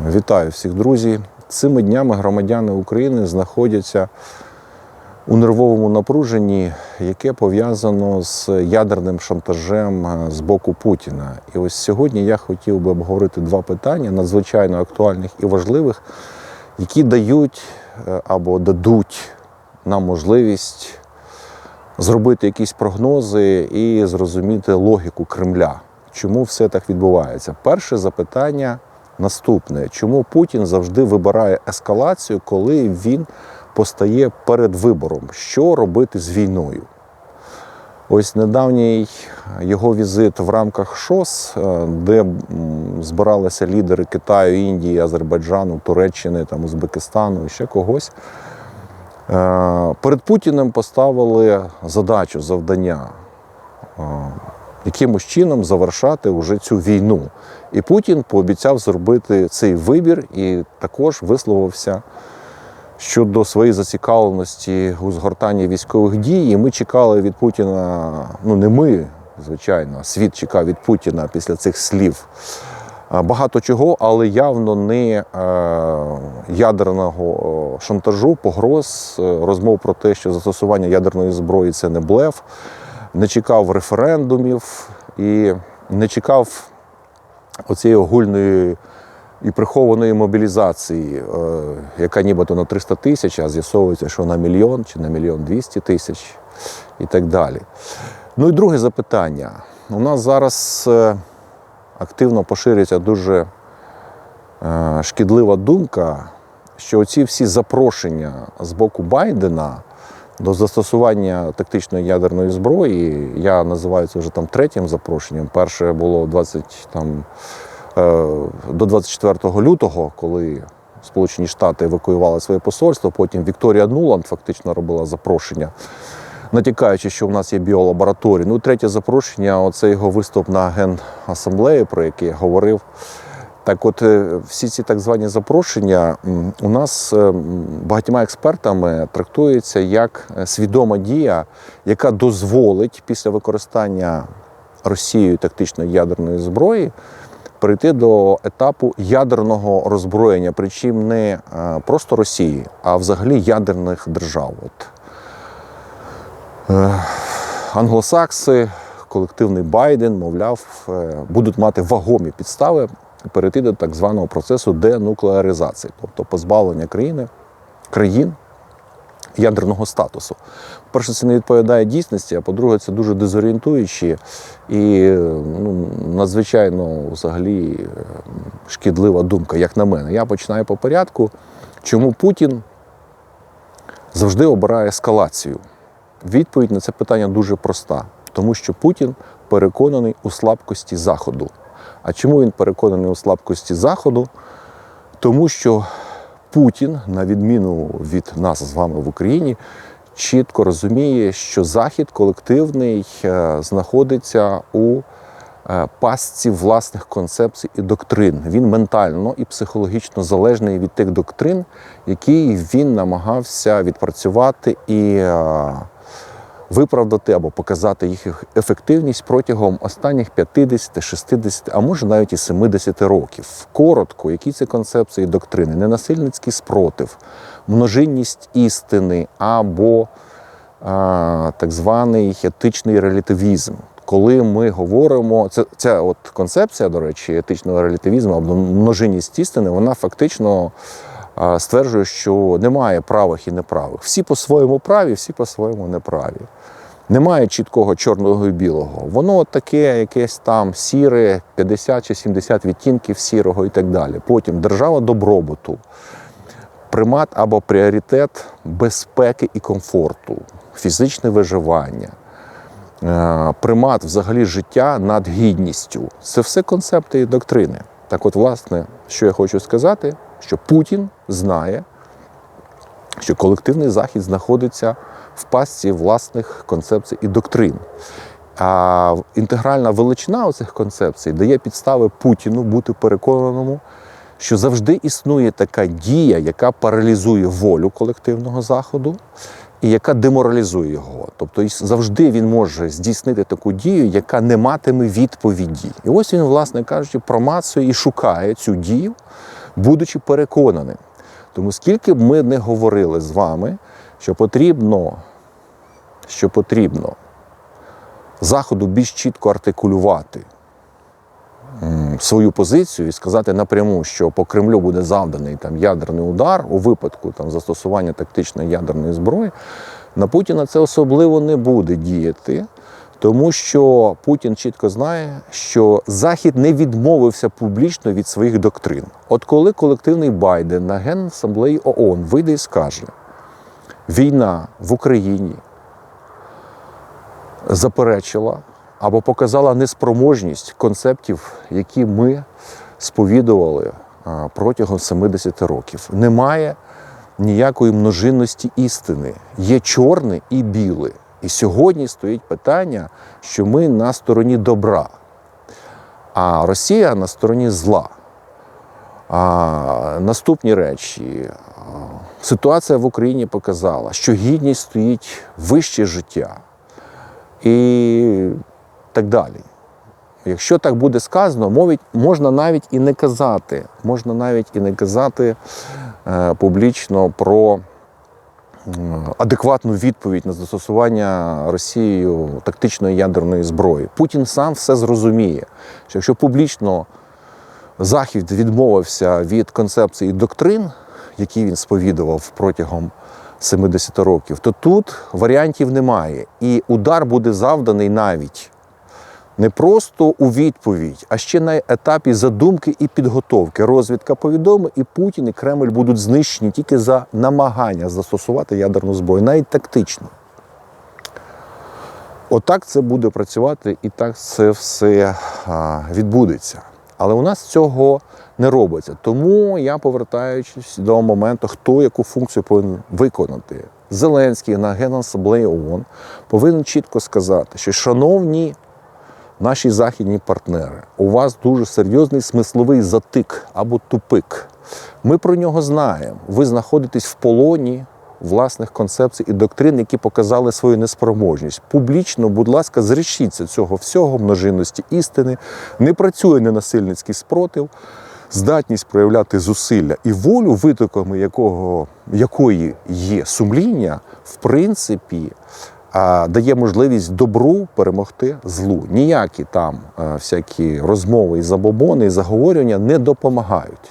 Вітаю всіх, друзі. Цими днями громадяни України знаходяться у нервовому напруженні, яке пов'язано з ядерним шантажем е, з боку Путіна. І ось сьогодні я хотів би обговорити два питання надзвичайно актуальних і важливих, які дають е, або дадуть нам можливість зробити якісь прогнози і зрозуміти логіку Кремля. Чому все так відбувається? Перше запитання наступне: чому Путін завжди вибирає ескалацію, коли він постає перед вибором, що робити з війною? Ось недавній його візит в рамках ШОС, е, де збиралися лідери Китаю, Індії, Азербайджану, Туреччини, там, Узбекистану і ще когось. Е, Перед Путіним поставили задачу, завдання е, якимось чином завершати вже цю війну. І Путін пообіцяв зробити цей вибір і також висловився щодо своєї зацікавленості у згортанні військових дій. І ми чекали від Путіна, ну не ми, звичайно, світ чекав від Путіна після цих слів. Багато чого, але явно не е, ядерного шантажу, погроз, е, розмов про те, що застосування ядерної зброї це не блеф, не чекав референдумів і не чекав оцієї огульної і прихованої мобілізації, е, яка нібито на 300 тисяч, а з'ясовується, що на мільйон чи на мільйон 200 тисяч і так далі. Ну і друге запитання. У нас зараз е, активно поширюється дуже е, шкідлива думка, що оці всі запрошення з боку Байдена до застосування тактичної ядерної зброї, я називаю це вже там третім запрошенням. Перше було 20, там, е, до 24 лютого, коли Сполучені Штати евакуювали своє посольство. Потім Вікторія Нуланд фактично робила запрошення, натякаючи, що в нас є біолабораторії. Ну, третє запрошення оце його виступ на Генасамблеї, про який я говорив. Так, от е, всі ці так звані запрошення у нас е, багатьма експертами трактуються як е, свідома дія, яка дозволить після використання Росією тактичної ядерної зброї перейти до етапу ядерного роззброєння, причому не просто Росії, а взагалі ядерних держав. От. Англосакси, колективний Байден, мовляв, будуть мати вагомі підстави перейти до так званого процесу денуклеаризації, тобто позбавлення країни, країн ядерного статусу. Перше, це не відповідає дійсності, а по-друге, це дуже дезорієнтуючі і ну, надзвичайно взагалі е, шкідлива думка, як на мене. Я починаю по порядку. Чому Путін завжди обирає ескалацію? Відповідь на це питання дуже проста, тому що Путін переконаний у слабкості Заходу. А чому він переконаний у слабкості Заходу? Тому що Путін, на відміну від нас з вами в Україні, чітко розуміє, що Захід колективний е, знаходиться у е, пастці власних концепцій і доктрин. Він ментально і психологічно залежний від тих доктрин, які він намагався відпрацювати і е, виправдати або показати їх ефективність протягом останніх 50, 60, а може навіть і 70 років. Коротко, які це концепції доктрини? Ненасильницький спротив, множинність істини або а, так званий етичний релятивізм. Коли ми говоримо, це ця от концепція, до речі, етичного релятивізму або множинність істини, вона фактично стверджує, що немає правих і неправих. Всі по-своєму праві, всі по-своєму неправі. Немає чіткого чорного і білого. Воно таке якесь там сіре, 50 чи 70 відтінків сірого і так далі. Потім держава добробуту, примат або пріоритет безпеки і комфорту, фізичне виживання, е, примат взагалі життя над гідністю. Це все концепти і доктрини. Так от, власне, що я хочу сказати, що Путін знає, що колективний захід знаходиться в пастці власних концепцій і доктрин. А інтегральна величина цих концепцій дає підстави Путіну бути переконаному, що завжди існує така дія, яка паралізує волю колективного заходу і яка деморалізує його. Тобто завжди він може здійснити таку дію, яка не матиме відповіді. І ось він, власне кажучи, промацує і шукає цю дію, будучи переконаним. Тому скільки б ми не говорили з вами, що потрібно, що потрібно Заходу більш чітко артикулювати свою позицію і сказати напряму, що по Кремлю буде завданий там ядерний удар у випадку там застосування тактичної ядерної зброї, на Путіна це особливо не буде діяти, тому що Путін чітко знає, що Захід не відмовився публічно від своїх доктрин. От коли колективний Байден на Генасамблеї ООН вийде і скаже, війна в Україні заперечила або показала неспроможність концептів, які ми сповідували протягом 70 років. Немає ніякої множинності істини. Є чорне і біле. І сьогодні стоїть питання, що ми на стороні добра, а Росія на стороні зла. А, наступні речі. Ситуація в Україні показала, що гідність стоїть вище життя і так далі. Якщо так буде сказано, мовить, можна навіть і не казати, можна навіть і не казати е, публічно про адекватну відповідь на застосування Росією тактичної ядерної зброї. Путін сам все зрозуміє, що якщо публічно Захід відмовився від концепції доктрин, які він сповідував протягом 70 років, то тут варіантів немає. І удар буде завданий навіть не просто у відповідь, а ще на етапі задумки і підготовки. Розвідка повідомить, і Путін і Кремль будуть знищені тільки за намагання застосувати ядерну зброю, навіть тактично. Отак це буде працювати, і так це все відбудеться. Але у нас цього не робиться. Тому я повертаючись до моменту, хто яку функцію повинен виконати. Зеленський на Генасамблеї ООН повинен чітко сказати, що шановні наші західні партнери, у вас дуже серйозний смисловий затик або тупик. Ми про нього знаємо. Ви знаходитесь в полоні власних концепцій і доктрин, які показали свою неспроможність. Публічно, будь ласка, зрішіться цього всього, множинності істини, не працює ненасильницький спротив, здатність проявляти зусилля і волю, витоками якого, якої є сумління, в принципі. Дає можливість добру перемогти злу. Ніякі там е, всякі розмови і забобони, і заговорювання не допомагають.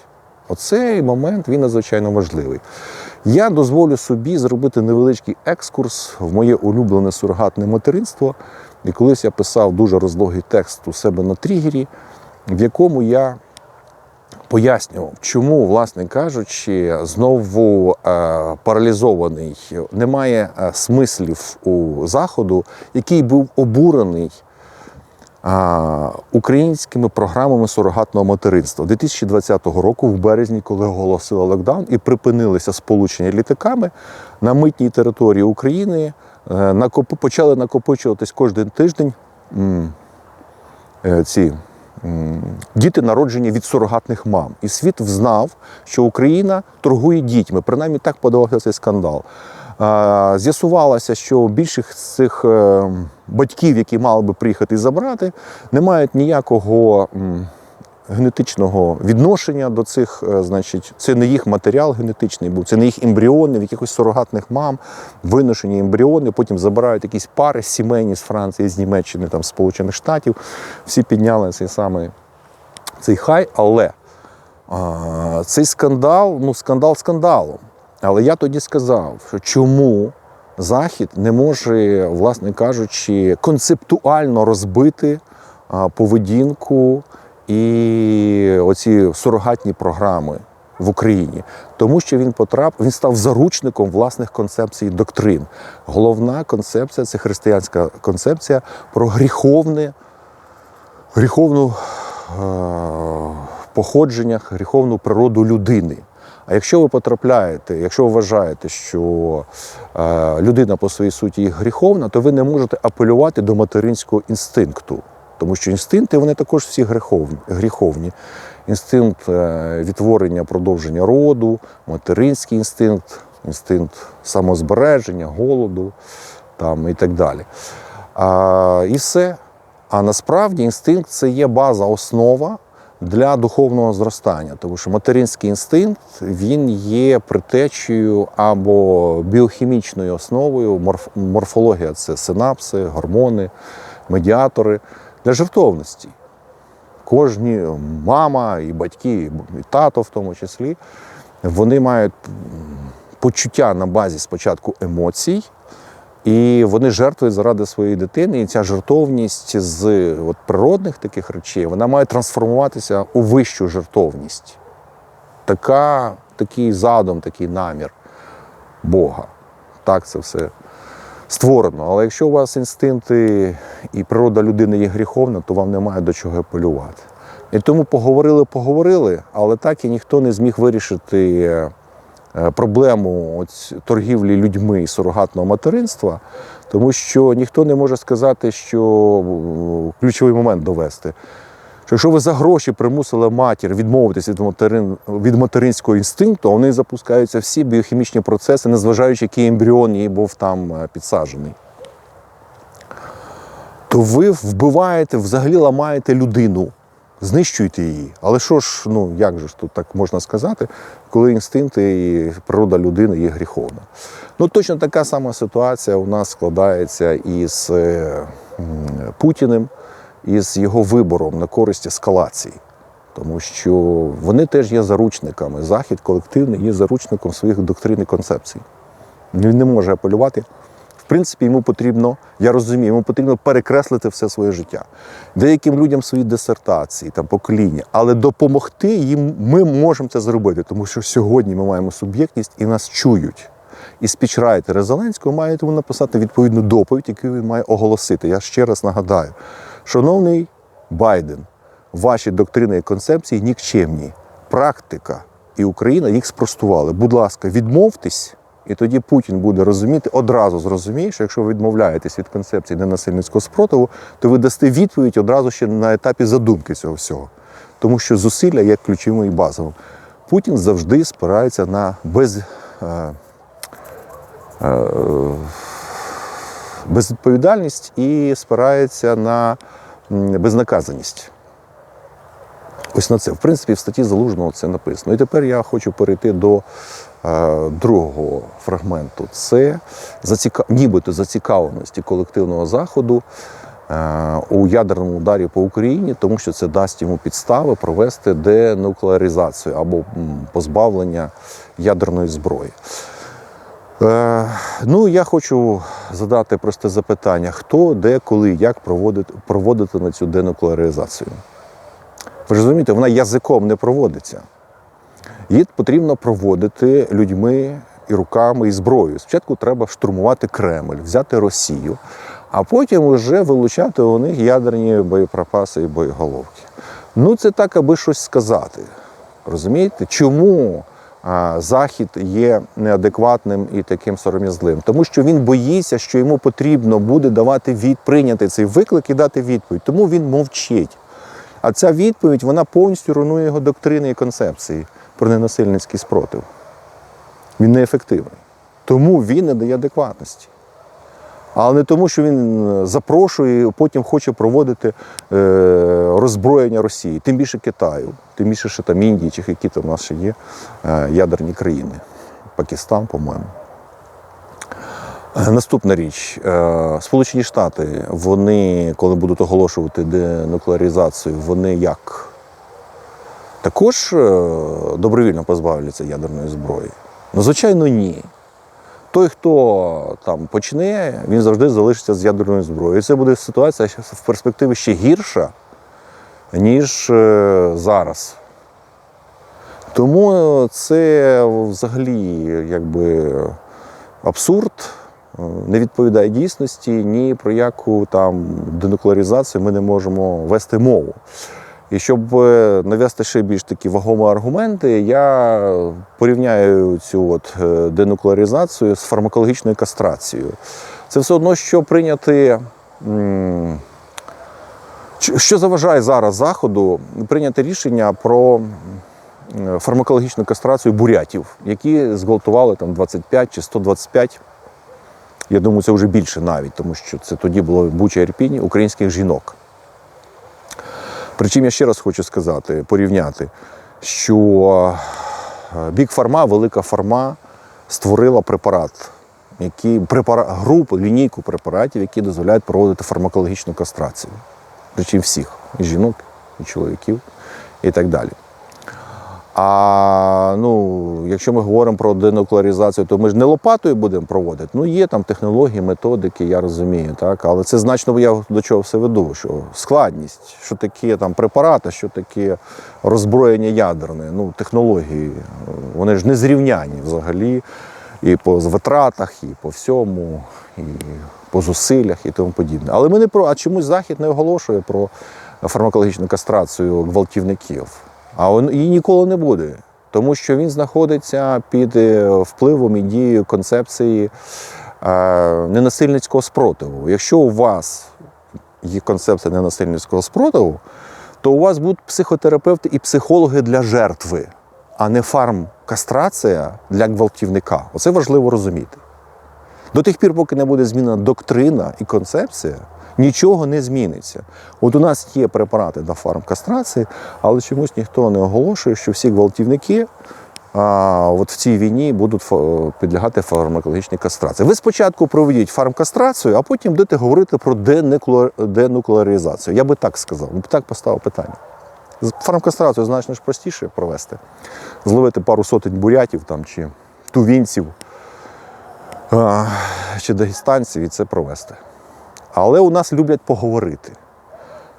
Оцей момент він надзвичайно важливий. Я дозволю собі зробити невеличкий екскурс в моє улюблене сурогатне материнство. І колись я писав дуже розлогий текст у себе на тригері, в якому я пояснював, чому, власне кажучи, знову е, паралізований, немає е, смислів у Заходу, який був обурений українськими програмами сурогатного материнства. 2020 року, в березні, коли оголосили локдаун і припинилися сполучення літаками на митній території України, е, почали накопичуватись кожен тиждень ці діти, народжені від сурогатних мам. І світ взнав, що Україна торгує дітьми. Принаймні так подавався цей скандал. З'ясувалося, що більших з цих е, батьків, які мали би приїхати і забрати, не мають ніякого генетичного відношення до цих, е, значить, це не їх матеріал генетичний був, це не їх ембріони, в якихось сурогатних мам, виношені ембріони, потім забирають якісь пари сімейні з Франції, з Німеччини, там, Сполучених Штатів. Всі підняли цей самий цей хай, але а, цей скандал, ну скандал скандалом. Але я тоді сказав, що чому Захід не може, власне кажучи, концептуально розбити поведінку і оці сурогатні програми в Україні, тому що він потрапив, він став заручником власних концепцій доктрин. Головна концепція це християнська концепція про гріховне, гріховну е, походження, гріховну природу людини. А якщо ви потрапляєте, якщо ви вважаєте, що е, людина по своїй суті є гріховна, то ви не можете апелювати до материнського інстинкту. Тому що інстинкти вони також всі гріховні. Інстинкт е, відтворення, продовження роду, материнський інстинкт, інстинкт самозбереження, голоду там, і так далі. А, і все. А насправді інстинкт це є база, основа для духовного зростання, тому що материнський інстинкт він є притечею або біохімічною основою. Морф- Морфологія це синапси, гормони, медіатори для жертовності. Кожні мама і батьки, і тато в тому числі, вони мають почуття на базі спочатку емоцій, і вони жертвують заради своєї дитини. І ця жертовність з от, природних таких речей вона має трансформуватися у вищу жертовність. Така, такий задум, такий намір Бога. Так це все створено. Але якщо у вас інстинкти і природа людини є гріховна, то вам немає до чого апелювати. І тому поговорили, поговорили, але так і ніхто не зміг вирішити е, проблему торгівлі людьми і сурогатного материнства, тому що ніхто не може сказати, що е, ключовий момент довести. Що якщо ви за гроші примусили матір відмовитися від, материн, від материнського інстинкту, а в неї запускаються всі біохімічні процеси, незважаючи, який ембріон їй був там е, підсаджений. То ви вбиваєте, взагалі ламаєте людину, знищуєте її. Але що ж, ну як же ж тут так можна сказати, коли інстинкти і природа людини є гріховна? Ну точно така сама ситуація у нас складається із е, Путіним, із його вибором на користь ескалації. Тому що вони теж є заручниками. Захід колективний є заручником своїх доктрин і концепцій. Він не може апелювати. В принципі, йому потрібно, я розумію, йому потрібно перекреслити все своє життя. Деяким людям свої дисертації, там, покоління, але допомогти їм ми можемо це зробити, тому що сьогодні ми маємо суб'єктність і нас чують. І спічрайтери Зеленського має тому написати відповідну доповідь, яку він має оголосити. Я ще раз нагадаю, шановний Байден, ваші доктрини і концепції нікчемні. Практика і Україна їх спростували. Будь ласка, відмовтесь, і тоді Путін буде розуміти, одразу зрозуміє, що якщо ви відмовляєтесь від концепції ненасильницького спротиву, то ви дасте відповідь одразу ще на етапі задумки цього всього. Тому що зусилля є ключовим і базовим. Путін завжди спирається на без, е, е, безвідповідальність і спирається на безнаказаність. Ось на це. В принципі, в статті Залужного це написано. І тепер я хочу перейти до е, другого фрагменту. Це заціка... нібито зацікавленості колективного заходу е, у ядерному ударі по Україні, тому що це дасть йому підстави провести денуклеаризацію або позбавлення ядерної зброї. Е, ну, я хочу задати просте запитання: хто, де, коли, як проводить, проводитиме цю денуклеаризацію? Ви розумієте, вона язиком не проводиться. Її потрібно проводити людьми і руками, і зброєю. Спочатку треба штурмувати Кремль, взяти Росію, а потім вже вилучати у них ядерні боєприпаси і боєголовки. Ну, це так, аби щось сказати. Розумієте, чому Захід є неадекватним і таким сором'язливим? Тому що він боїться, що йому потрібно буде давати від, прийняти цей виклик і дати відповідь. Тому він мовчить. А ця відповідь вона повністю руйнує його доктрини і концепції про ненасильницький спротив. Він неефективний. Тому він не дає адекватності. Але не тому, що він е, запрошує і потім хоче проводити е, роззброєння Росії, тим більше Китаю, тим більше ще там Індії, чи які там у нас ще є е, ядерні країни. Пакистан, по-моєму. Наступна річ. Сполучені Штати, вони, коли будуть оголошувати денуклеаризацію, вони як? Також добровільно позбавляться ядерної зброї? Ну, звичайно, ні. Той, хто там почне, він завжди залишиться з ядерною зброєю. І це буде ситуація в перспективі ще гірша, ніж е, зараз. Тому це взагалі якби абсурд, е, не відповідає дійсності, ні про яку там денуклеаризацію ми не можемо вести мову. І щоб е, навести ще більш такі вагомі аргументи, я порівняю цю от е, денуклеаризацію з фармакологічною кастрацією. Це все одно, що прийняти. Що заважає зараз Заходу прийняти рішення про фармакологічну кастрацію бурятів, які зґвалтували там 25 чи 125, я думаю, це вже більше навіть, тому що це тоді було Буча Ірпінь українських жінок. Причому я ще раз хочу сказати, порівняти, що Бік Фарма, велика фарма створила препарат, який, препара, групу, лінійку препаратів, які дозволяють проводити фармакологічну кастрацію. Причому всіх, і жінок, і чоловіків, і так далі. А ну, якщо ми говоримо про денуклеаризацію, то ми ж не лопатою будемо проводити. Ну, є там технології, методики, я розумію, так. Але це значно я до чого все веду, що складність, що таке там препарати, що таке роззброєння ядерне, ну, технології, вони ж не зрівняні взагалі і по витратах, і по всьому, і по зусиллях, і тому подібне. Але ми не про, а чомусь Захід не оголошує про фармакологічну кастрацію гвалтівників. А он- її ніколи не буде, тому що він знаходиться під е, впливом і дією концепції е, ненасильницького спротиву. Якщо у вас є концепція ненасильницького спротиву, то у вас будуть психотерапевти і психологи для жертви, а не фармкастрація для гвалтівника. Оце важливо розуміти. До тих пір, поки не буде змінена доктрина і концепція, нічого не зміниться. От у нас є препарати для фармкастрації, але чомусь ніхто не оголошує, що всі гвалтівники а, от в цій війні будуть підлягати фармакологічній кастрації. Ви спочатку проведіть фармкастрацію, а потім будете говорити про денукле- денуклеаризацію. Я би так сказав, так поставив питання. Фармкастрацію значно ж простіше провести. Зловити пару сотень бурятів там, чи тувінців чи дагестанців і це провести. Але у нас люблять поговорити.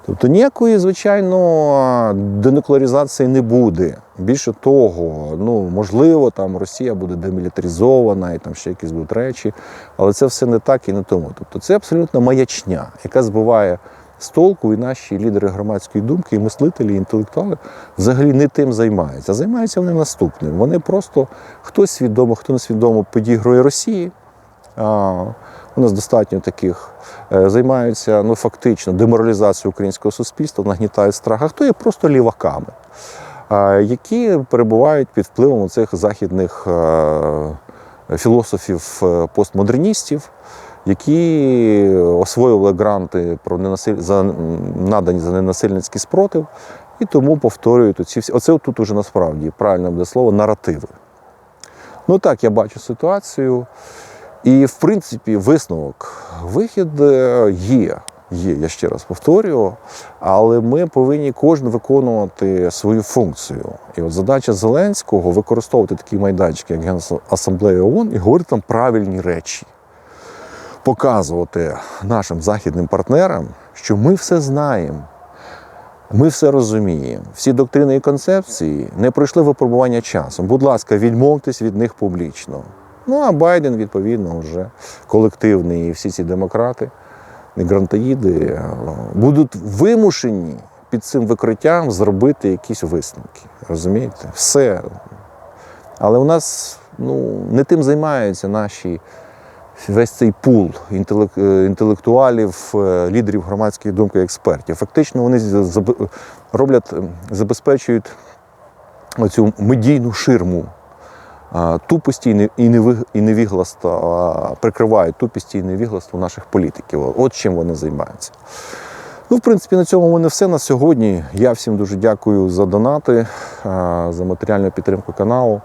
Тобто ніякої, звичайно, денуклеаризації не буде. Більше того, ну, можливо, там Росія буде демілітаризована і там ще якісь будуть речі, але це все не так і не тому. Тобто це абсолютно маячня, яка збиває з толку, і наші лідери громадської думки, і мислителі, і інтелектуали взагалі не тим займаються. Займаються вони наступним. Вони просто хтось свідомо, хто несвідомо підігрує Росії. У нас достатньо таких е, займаються ну, фактично деморалізацією українського суспільства, нагнітають страх, а хто є просто ліваками, які перебувають під впливом цих західних е, філософів е, постмодерністів, які освоювали гранти про ненасиль... за надані за ненасильницький спротив, і тому повторюють оці всі. Оце тут уже насправді правильне буде слово наративи. Ну так, я бачу ситуацію. І, в принципі, висновок, вихід е, є. Є, я ще раз повторюю, але ми повинні кожен виконувати свою функцію. І от задача Зеленського використовувати такі майданчики, як Генасамблея ООН, і говорити там правильні речі, показувати нашим західним партнерам, що ми все знаємо, ми все розуміємо. Всі доктрини і концепції не пройшли випробування часом. Будь ласка, відмовтесь від них публічно. Ну а Байден, відповідно, вже колективний і всі ці демократи, грантоїди е, будуть вимушені під цим викриттям зробити якісь висновки. Розумієте? Все. Але у нас ну, не тим займаються наші весь цей пул е, інтелектуалів, е, лідерів громадської думки, експертів. Фактично вони роблять, е, забезпечують оцю медійну ширму тупості і і невігластва, прикривають тупості і невігластво наших політиків. От чим вони займаються. Ну, в принципі, на цьому в мене все на сьогодні. Я всім дуже дякую за донати, за матеріальну підтримку каналу.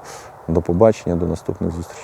До побачення, до наступних зустрічей.